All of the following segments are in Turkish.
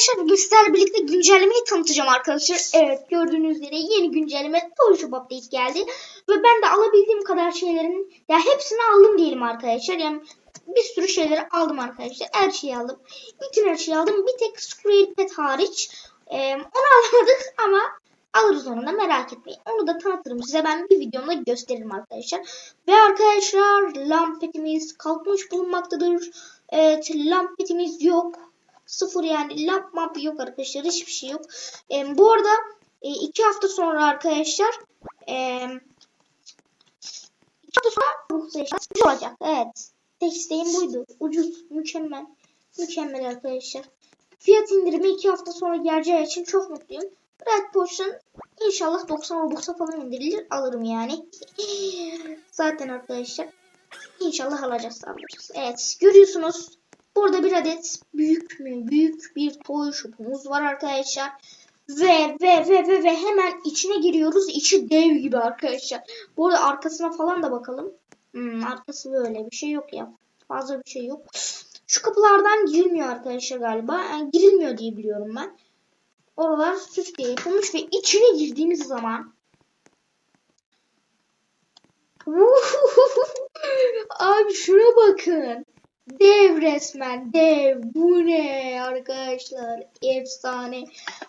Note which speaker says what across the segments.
Speaker 1: arkadaşlar bugün sizlerle birlikte güncellemeyi tanıtacağım arkadaşlar. Evet gördüğünüz üzere yeni güncelleme Toyshop Update geldi. Ve ben de alabildiğim kadar şeylerin ya hepsini aldım diyelim arkadaşlar. Yani bir sürü şeyleri aldım arkadaşlar. Her şeyi aldım. Bütün her şeyi aldım. Bir tek Square Pet hariç. Ee, onu alamadık ama alırız onu da merak etmeyin. Onu da tanıtırım size ben bir videomda gösteririm arkadaşlar. Ve arkadaşlar lampetimiz kalkmış bulunmaktadır. Evet lampetimiz yok. Sıfır yani lamp map yok arkadaşlar. Hiçbir şey yok. Ee, bu arada e, iki hafta sonra arkadaşlar e, iki hafta sonra bu olacak. Evet. Tek isteğim buydu. Ucuz. Mükemmel. Mükemmel arkadaşlar. Fiyat indirimi iki hafta sonra geleceği için çok mutluyum. Red Potion inşallah 90 Robux'a falan indirilir. Alırım yani. Zaten arkadaşlar inşallah alacağız alacağız. Evet görüyorsunuz. Burada bir adet büyük mü büyük bir toy shop'umuz var arkadaşlar. Ve ve ve ve ve hemen içine giriyoruz. İçi dev gibi arkadaşlar. Bu arada arkasına falan da bakalım. Hmm, arkası böyle bir şey yok ya. Fazla bir şey yok. Şu kapılardan girilmiyor arkadaşlar galiba. Yani girilmiyor diye biliyorum ben. Oralar süs diye yapılmış ve içine girdiğimiz zaman Abi şuna bakın. Dev resmen dev. Bu ne arkadaşlar? Efsane.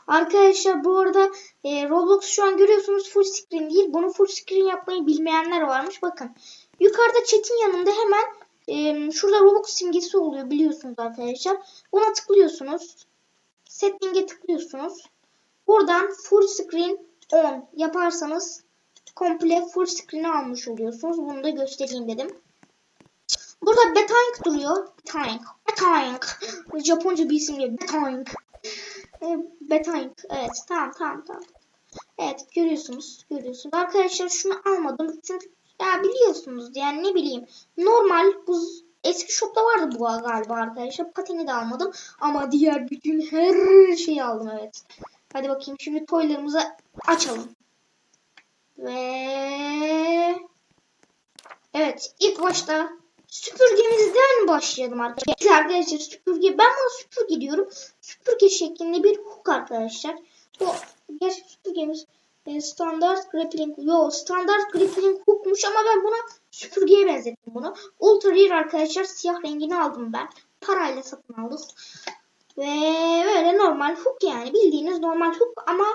Speaker 1: Arkadaşlar bu arada e, Roblox şu an görüyorsunuz full screen değil. Bunu full screen yapmayı bilmeyenler varmış. Bakın. Yukarıda chat'in yanında hemen e, şurada Roblox simgesi oluyor biliyorsunuz arkadaşlar. Buna tıklıyorsunuz. Setting'e tıklıyorsunuz. Buradan full screen on yaparsanız komple full screen'i almış oluyorsunuz. Bunu da göstereyim dedim. Burada Betank duruyor. Betank. Betank. Japonca bir isim değil. Betank. Betank. Evet. Tamam tamam tamam. Evet görüyorsunuz. Görüyorsunuz. Arkadaşlar şunu almadım. Çünkü ya biliyorsunuz yani ne bileyim. Normal bu eski shopta vardı bu galiba arkadaşlar. Pateni de almadım. Ama diğer bütün her şeyi aldım evet. Hadi bakayım şimdi toylarımızı açalım. Ve Evet ilk başta süpürgemizden başlayalım arkadaşlar. Arkadaşlar süpürge ben buna süpürge diyorum. Süpürge şeklinde bir hook arkadaşlar. Bu gerçek süpürgemiz e, standart grappling yo standart grappling hookmuş ama ben buna süpürgeye benzettim bunu. Ultra Rare arkadaşlar siyah rengini aldım ben. Parayla satın aldık. Ve böyle normal hook yani bildiğiniz normal hook ama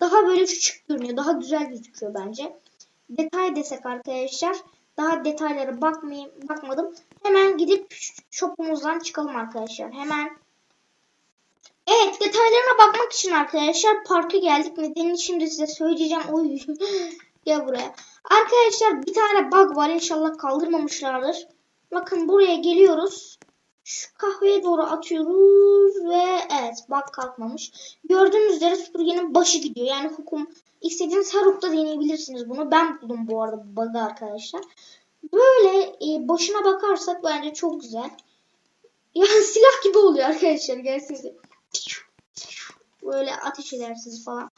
Speaker 1: daha böyle küçük görünüyor. Daha güzel gözüküyor bence. Detay desek arkadaşlar. Daha detaylara bakmayayım, bakmadım. Hemen gidip shopumuzdan çıkalım arkadaşlar. Hemen. Evet detaylarına bakmak için arkadaşlar parka geldik. Nedenini şimdi size söyleyeceğim. Oy. Gel buraya. Arkadaşlar bir tane bug var. İnşallah kaldırmamışlardır. Bakın buraya geliyoruz. Şu kahveye doğru atıyoruz ve evet bak kalkmamış. Gördüğünüz üzere süpürgenin başı gidiyor. Yani hukum istediğiniz her hukukta deneyebilirsiniz bunu. Ben buldum bu arada bu bug'ı arkadaşlar. Böyle e, başına bakarsak bence çok güzel. Yani silah gibi oluyor arkadaşlar gelsinize. Böyle ateş edersiniz falan.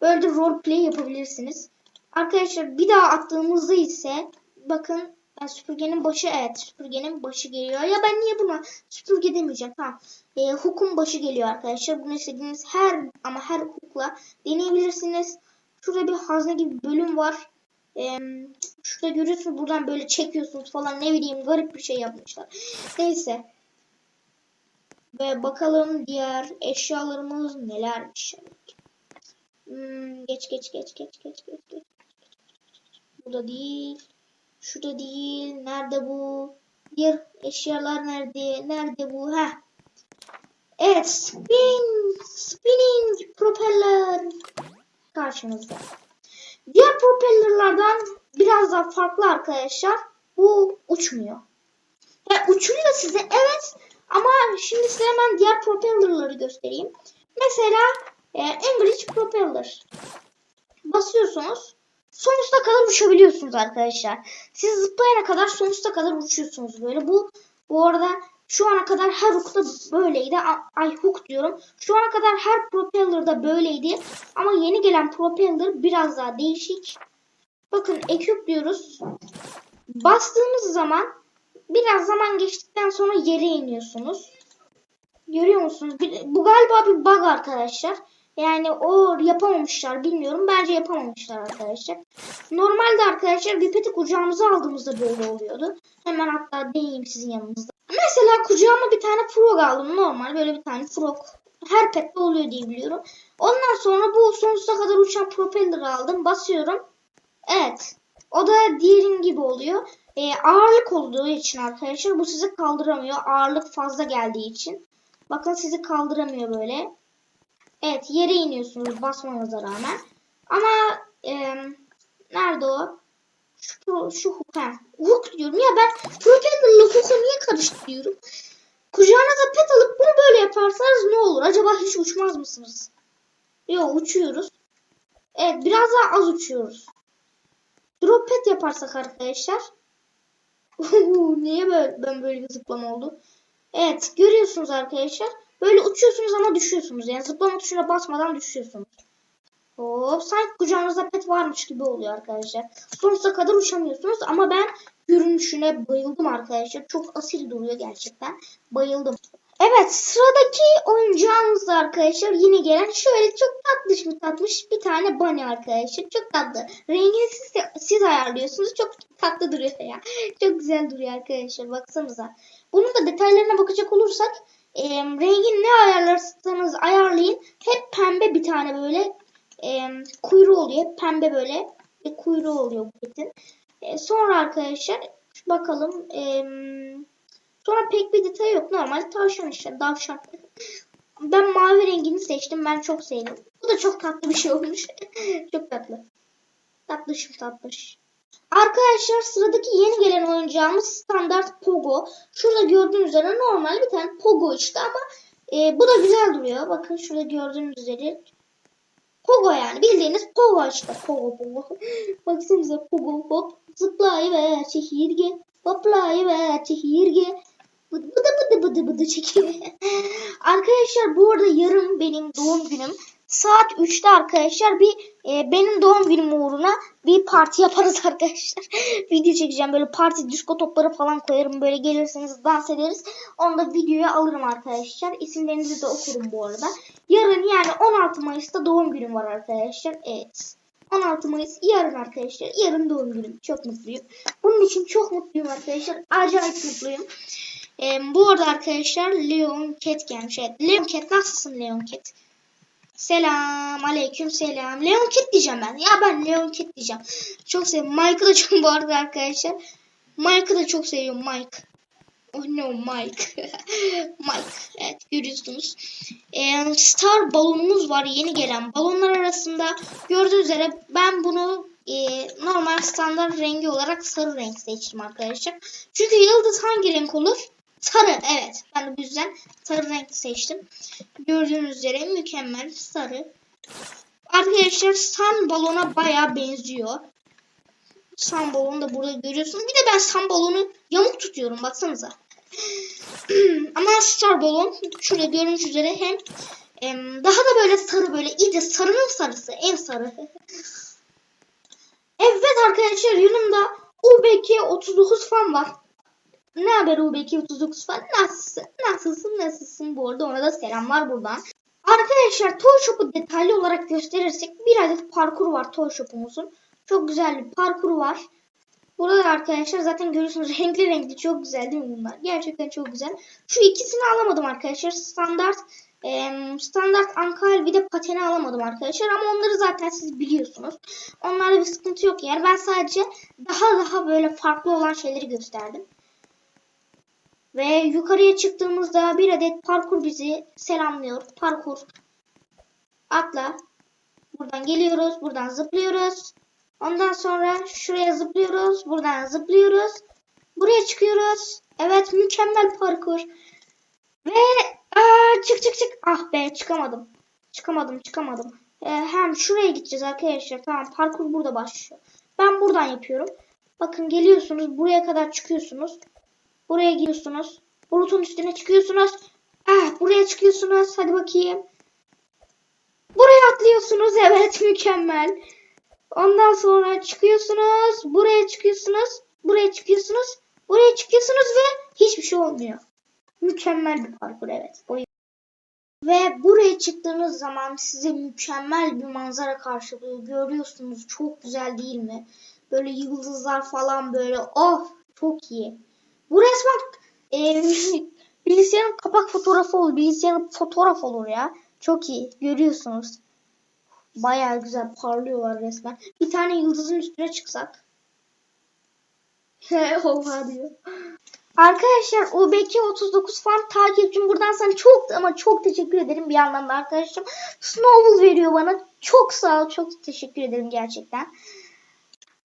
Speaker 1: Böyle de roleplay yapabilirsiniz. Arkadaşlar bir daha attığımızda ise bakın yani süpürgenin başı evet süpürgenin başı geliyor. Ya ben niye buna süpürge demeyeceğim. Tamam. E, hukun başı geliyor arkadaşlar. Bunu istediğiniz her ama her hukukla deneyebilirsiniz. Şurada bir hazne gibi bir bölüm var. E, şurada görüyorsunuz buradan böyle çekiyorsunuz falan ne bileyim garip bir şey yapmışlar. Neyse. Ve bakalım diğer eşyalarımız nelermiş. Hmm, geç geç geç geç geç geç geç. Burada değil. Şurada değil. Nerede bu? Diğer eşyalar nerede? Nerede bu? Ha. Evet. Spin. Spinning propeller. Karşımızda. Diğer propellerlerden biraz daha farklı arkadaşlar. Bu uçmuyor. Yani uçuruyor size evet. Ama şimdi size hemen diğer propellerları göstereyim. Mesela e, English propeller. Basıyorsunuz sonsuza kadar uçabiliyorsunuz arkadaşlar. Siz zıplayana kadar sonsuza kadar uçuyorsunuz böyle. Bu bu arada şu ana kadar her hook'ta böyleydi. Ay hook diyorum. Şu ana kadar her propeller'da böyleydi. Ama yeni gelen propeller biraz daha değişik. Bakın equip diyoruz. Bastığımız zaman biraz zaman geçtikten sonra yere iniyorsunuz. Görüyor musunuz? Bu galiba bir bug arkadaşlar. Yani o yapamamışlar bilmiyorum. Bence yapamamışlar arkadaşlar. Normalde arkadaşlar bir peti kucağımıza aldığımızda böyle oluyordu. Hemen hatta deneyeyim sizin yanınızda. Mesela kucağıma bir tane frog aldım. Normal böyle bir tane frog. Her pette oluyor diye biliyorum. Ondan sonra bu sonsuza kadar uçan propeller aldım. Basıyorum. Evet. O da diğerin gibi oluyor. Ee, ağırlık olduğu için arkadaşlar bu sizi kaldıramıyor. Ağırlık fazla geldiği için. Bakın sizi kaldıramıyor böyle. Evet yere iniyorsunuz basmanıza rağmen. Ama e, nerede o? Şu, hook. Ha. Hook diyorum ya ben propeller'la hook'u niye karıştırıyorum? Kucağınıza pet alıp bunu böyle yaparsanız ne olur? Acaba hiç uçmaz mısınız? Yok uçuyoruz. Evet biraz daha az uçuyoruz. Drop pet yaparsak arkadaşlar. Niye böyle, ben böyle bir zıplama oldu? Evet görüyorsunuz arkadaşlar. Böyle uçuyorsunuz ama düşüyorsunuz. Yani zıplama tuşuna basmadan düşüyorsunuz. Hop sanki kucağınızda pet varmış gibi oluyor arkadaşlar. Sonsuza kadar uçamıyorsunuz ama ben görünüşüne bayıldım arkadaşlar. Çok asil duruyor gerçekten. Bayıldım. Evet sıradaki oyuncağımız da arkadaşlar yine gelen şöyle çok tatlış mı tatlış bir tane bunny arkadaşlar. Çok tatlı. Rengini siz, siz ayarlıyorsunuz. Çok tatlı duruyor ya. Çok güzel duruyor arkadaşlar. Baksanıza. Bunun da detaylarına bakacak olursak e, rengini ne ayarlarsanız ayarlayın. Hep pembe bir tane böyle e, kuyruğu oluyor. Pembe böyle bir kuyruğu oluyor bu petin. E, sonra arkadaşlar bakalım. E, sonra pek bir detay yok. Normal tavşan işte. Tavşan. Ben mavi rengini seçtim. Ben çok sevdim. Bu da çok tatlı bir şey olmuş. çok tatlı. Tatlışım tatlış. Arkadaşlar sıradaki yeni gelen oyuncağımız standart Pogo. Şurada gördüğünüz üzere normal bir tane Pogo işte ama e, bu da güzel duruyor. Bakın şurada gördüğünüz üzere Pogo yani bildiğiniz Pogo işte Pogo Pogo. Baksanıza Pogo hop zıplayıver çekirge hoplayıver çekirge bıdı bıdı bıdı bıdı bıdı çekirge. arkadaşlar bu arada yarın benim doğum günüm. Saat 3'te arkadaşlar bir e, benim doğum günüm uğruna bir parti yaparız arkadaşlar. Video çekeceğim böyle parti disco topları falan koyarım böyle gelirseniz dans ederiz. Onu da videoya alırım arkadaşlar. İsimlerinizi de okurum bu arada. Yarın yani 16 Mayıs'ta doğum günüm var arkadaşlar. Evet. 16 Mayıs yarın arkadaşlar. Yarın doğum günüm. Çok mutluyum. Bunun için çok mutluyum arkadaşlar. Acayip mutluyum. Ee, bu arada arkadaşlar Leon Cat gelmiş. Evet. Leon Cat nasılsın Leon Cat? Selam, aleyküm selam. Leon Kit diyeceğim ben. Ya ben Leon Kit diyeceğim. Çok seviyorum. Mike'ı da çok bu arada arkadaşlar. Mike'ı da çok seviyorum Mike. Oh no Mike. Mike. Evet görüyorsunuz. Ee, Star balonumuz var yeni gelen. Balonlar arasında gördüğünüz üzere ben bunu e, normal standart rengi olarak sarı renk seçtim arkadaşlar. Çünkü yıldız hangi renk olur? Sarı evet. Ben bu yüzden sarı renk seçtim. Gördüğünüz üzere mükemmel sarı. Arkadaşlar sun balona baya benziyor. Sun balonu da burada görüyorsunuz. Bir de ben sun balonu yamuk tutuyorum baksanıza. Ama star balon şurada gördüğünüz üzere hem em, daha da böyle sarı böyle iyice sarının sarısı en sarı. evet arkadaşlar yanımda UBK 39 fan var. Ne haber UBK 39 fan? Nasılsın? Nasılsın? Nasılsın? Bu arada ona da selamlar buradan. Arkadaşlar Toy Shop'u detaylı olarak gösterirsek bir adet parkur var Toy Shop'umuzun. Çok güzel bir parkur var. Burada da arkadaşlar zaten görüyorsunuz renkli renkli çok güzel değil mi bunlar? Gerçekten çok güzel. Şu ikisini alamadım arkadaşlar. Standart standart ankal bir de pateni alamadım arkadaşlar. Ama onları zaten siz biliyorsunuz. Onlarda bir sıkıntı yok yani. Ben sadece daha daha böyle farklı olan şeyleri gösterdim. Ve yukarıya çıktığımızda bir adet parkur bizi selamlıyor. Parkur. Atla. Buradan geliyoruz. Buradan zıplıyoruz. Ondan sonra şuraya zıplıyoruz. Buradan zıplıyoruz. Buraya çıkıyoruz. Evet mükemmel parkur. Ve aa, çık çık çık. Ah be çıkamadım. Çıkamadım çıkamadım. Ee, hem şuraya gideceğiz arkadaşlar. Tamam parkur burada başlıyor. Ben buradan yapıyorum. Bakın geliyorsunuz. Buraya kadar çıkıyorsunuz. Buraya giriyorsunuz. Bulutun üstüne çıkıyorsunuz. Ah buraya çıkıyorsunuz. Hadi bakayım. Buraya atlıyorsunuz. Evet mükemmel. Ondan sonra çıkıyorsunuz. Buraya çıkıyorsunuz. Buraya çıkıyorsunuz. Buraya çıkıyorsunuz ve hiçbir şey olmuyor. Mükemmel bir parkur evet. Ve buraya çıktığınız zaman size mükemmel bir manzara karşılıyor. Görüyorsunuz çok güzel değil mi? Böyle yıldızlar falan böyle. Oh çok iyi. Bu resmen e, bilgisayarın kapak fotoğrafı olur. Bilgisayarın fotoğraf olur ya. Çok iyi. Görüyorsunuz. Bayağı güzel parlıyorlar resmen. Bir tane yıldızın üstüne çıksak. Oha diyor. Arkadaşlar UBK39 fan takipçim buradan sana çok ama çok teşekkür ederim bir yandan da arkadaşım. Snowball veriyor bana. Çok sağ ol. Çok teşekkür ederim gerçekten.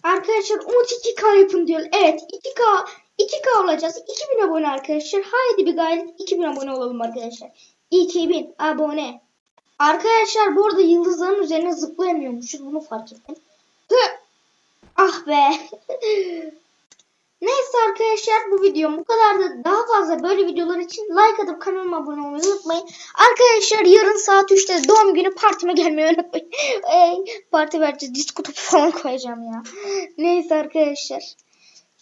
Speaker 1: Arkadaşlar Umut 2K yapın diyor. Evet 2K 2K olacağız. 2000 abone arkadaşlar. Haydi bir gayret 2000 abone olalım arkadaşlar. 2000 abone. Arkadaşlar bu arada yıldızların üzerine zıplayamıyormuşuz. Bunu fark ettim. Hı. Ah be. Neyse arkadaşlar bu videom bu kadardı. Daha fazla böyle videolar için like atıp kanalıma abone olmayı unutmayın. Arkadaşlar yarın saat 3'te doğum günü partime gelmeyi unutmayın. Ey, parti vereceğiz. Disco topu falan koyacağım ya. Neyse arkadaşlar.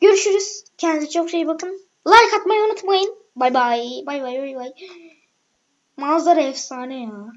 Speaker 1: Görüşürüz. Kendinize çok iyi bakın. Like atmayı unutmayın. Bay bay. Bay bay bay bay. Manzara efsane ya.